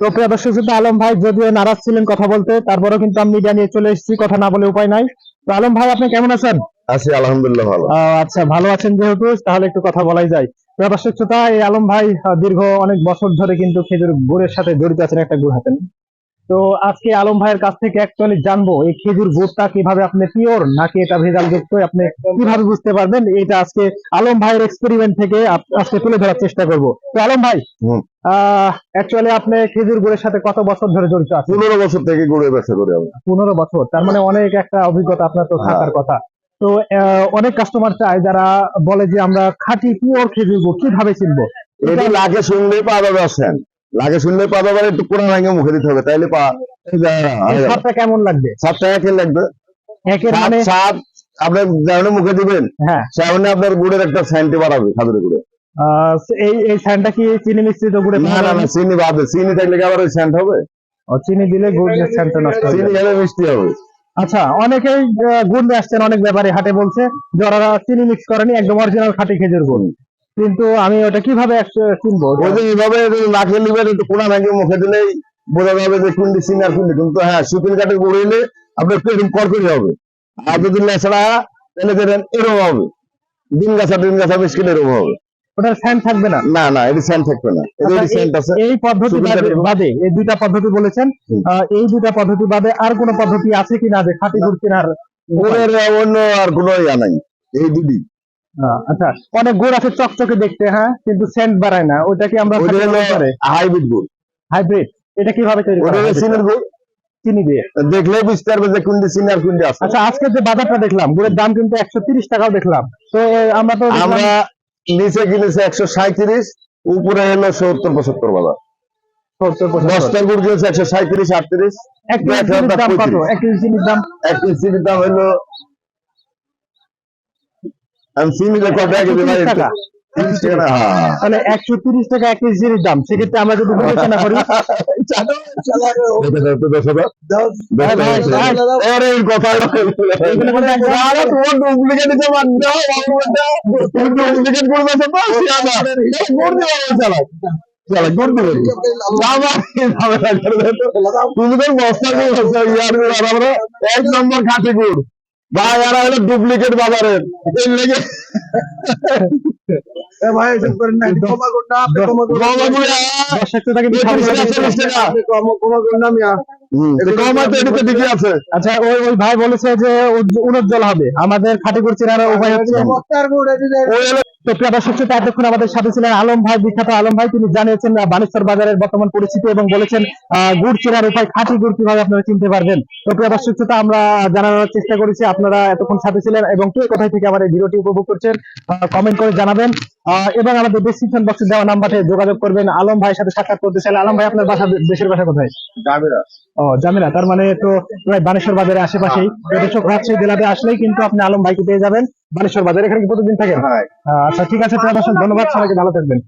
তো প্রিয় দর্শক শ্রোতা, আলম ভাই যদিও নারাজ ছিলেন কথা বলতে তারপরেও কিন্তু আমি মিডিয়া নিয়ে চলে এসেছি কথা না বলে উপায় নাই। তো আলম ভাই আপনি কেমন আছেন? আছি আলহামদুলিল্লাহ ভালো। আচ্ছা ভালো আছেন যেহেতু তাহলে একটু কথা বলাই যায়। প্রিয় দর্শক শ্রোতা, এই আলম ভাই দীর্ঘ অনেক বছর ধরে কিন্তু খেজুর গুড়ের সাথে জড়িত আছেন একটা গুড় হাতেন তো আজকে আলম ভাইয়ের কাছ থেকে অ্যাকচুয়ালি জানব এই খেজুর গুড়টা কীভাবে আপনি পিওর নাকি এটা ভেজাল যুক্ত আপনি কীভাবে বুঝতে পারবেন? এটা আজকে আলম ভাইয়ের এক্সপেরিমেন্ট থেকে আজকে তুলে ধরার চেষ্টা করব। তো আলম ভাই। অ্যাকচুয়ালি আপনি খেজুর গুড়ের সাথে কত বছর ধরে জড়িত আছেন? পনেরো বছর থেকে গুড়ের ব্যবসা করি আমি। পনেরো বছর তার মানে অনেক একটা অভিজ্ঞতা আপনার তো থাকার কথা। তো অনেক কাস্টমার চায় যারা বলে যে আমরা খাঁটি পিওর খেজুর গুড় কীভাবে চিনবো? এটা লাগে শুনলেই পা যাবে আসেন। লাগে শুনলেই পা যাবে একটু পুরো ভেঙে মুখে দিতে হবে তাইলে পা স্বাদটা কেমন লাগবে? সাত টাকা খেয়ে লাগবে। একের মানে? সাত আপনি যেমন মুখে দিবেন হ্যাঁ। সেমনি আপনার গুড়ের একটা সেন্টি বাড়াবে খাদুরে গুড়ে। এই এই স্যান্ডটা কি চিনি মিশ্রিত গুড়ে না না না চিনি বাদে চিনি থাকলে কি আবার ওই সেন্ট হবে? চিনি দিলে গুড়ের স্যান্ডটা নষ্ট হয়ে চিনি। মিষ্টি হবে। আচ্ছা অনেকেই গুড় নিয়ে আসছেন অনেক ব্যাপারে হাটে বলছে যে ওরা চিনি মিক্স করেনি একদম অরিজিনাল খাঁটি খেজুর গুড়। কিন্তু আমি ওটা কীভাবে যে এইভাবে না নিবেন একটু পুরা ভেঙে মুখে দিলেই বোঝা যাবে যে কুন্ডি চিনি আর কিন্তু হ্যাঁ শুকিন কাঠে গুড় হইলে আপনার এরকম করকরি হবে। আর যদি লেছড়া তাহলে দেবেন এরকম হবে। দিন গাছা দিন গাছা মিষ্কিল এরকম হবে। ওটার স্যান্ড থাকবে না? না না এটি সেন্ট থাকবে না। আচ্ছা, সেন্ট আছে। এই পদ্ধতি বাদে- এই দুইটা পদ্ধতি বলেছেন। এই দুইটা পদ্ধতি বাদে আর কোন পদ্ধতি আছে কিনা যে খাঁটি গুড় কেনার অন্য আর কোনো ইয়া নাই। এই দুটি। আচ্ছা অনেক গুড় আছে চকচকে দেখতে হ্যাঁ কিন্তু সেন্ট বাড়ায় না ওটা কি আমরা হাইব্রিড গুড়। হাইব্রিড এটা কীভাবে তৈরি করা হলো হয়? চিনের গুড়। চিনি দিয়ে? দেখলেই বুঝতে পারবে যে কুন্ডি চিনি আর কুন্ডি আছে। আচ্ছা আজকে যে বাজারটা দেখলাম গুড়ের দাম কিন্তু একশো তিরিশ টাকাও দেখলাম। তো আমরা তো আমরা নিচে কিনেছি একশো সাঁত্রিশ উপরে হলো সত্তর পঁচাত্তর বাজার। দশটার গুড় কিনেছে একশো সাঁত্রিশ আটত্রিশ। এক কেজি চিনির দাম কত? এক কেজি চিনির দাম এক কেজি চিনির দাম হলো আমি চিনি কত টাকা কেজি ভাই 30 টাকা। তিরিশ টাকা না হ্যাঁ তাহলে একশো তিরিশ টাকা এক দাম সেক্ষেত্রে আমরা যদি বিবেচনা করি। তুমি তো বস্তা গুড় এক নম্বর খাঁটি গুড়। ভাই হলো ডুপ্লিকেট বাজারের। এর লেগে ভাই এসব করেন না ক্ষমা করুন না আপনি ক্ষমা করুন ক্ষমা- করুন না মিয়া। আচ্ছা ওই ওই ভাই বলেছে যে উন্নত জল হবে। আমাদের খাটি করছি উপায় হচ্ছে। তো প্রিয় দর্শক শ্রোতা, এতক্ষণ আমাদের সাথে ছিলেন আলম ভাই বিখ্যাত আলম ভাই। তিনি জানিয়েছেন বানেশ্বর বাজারের বর্তমান পরিস্থিতি এবং বলেছেন গুড় চেনার উপায় খাঁটি গুড় কীভাবে আপনারা চিনতে পারবেন। তো প্রিয় দর্শক শ্রোতা, আমরা জানানোর চেষ্টা করেছি আপনারা এতক্ষণ সাথে ছিলেন এবং কে কোথায় থেকে আমার এই ভিডিওটি উপভোগ করছেন কমেন্ট করে জানাবেন। এবং আমাদের ডিসক্রিপশন বক্সে দেওয়া নাম্বারে যোগাযোগ করবেন। আলম ভাইয়ের সাথে সাক্ষাৎ করতে চাইলে। আলম ভাই আপনার বাসা দেশের বাসা কোথায়? জামিরা। ও জামিরা। তার মানে তো প্রায় বানেশ্বর বাজারের আশেপাশেই। দর্শক রাজশাহী জেলাতে আসলেই কিন্তু আপনি আলম ভাইকে পেয়ে যাবেন। বানেশ্বর বাজার। এখানে কি প্রতিদিন থাকেন? হ্যাঁ। আচ্ছা ঠিক আছে প্রিয় দর্শক ধন্যবাদ সবাইকে ভালো থাকবেন।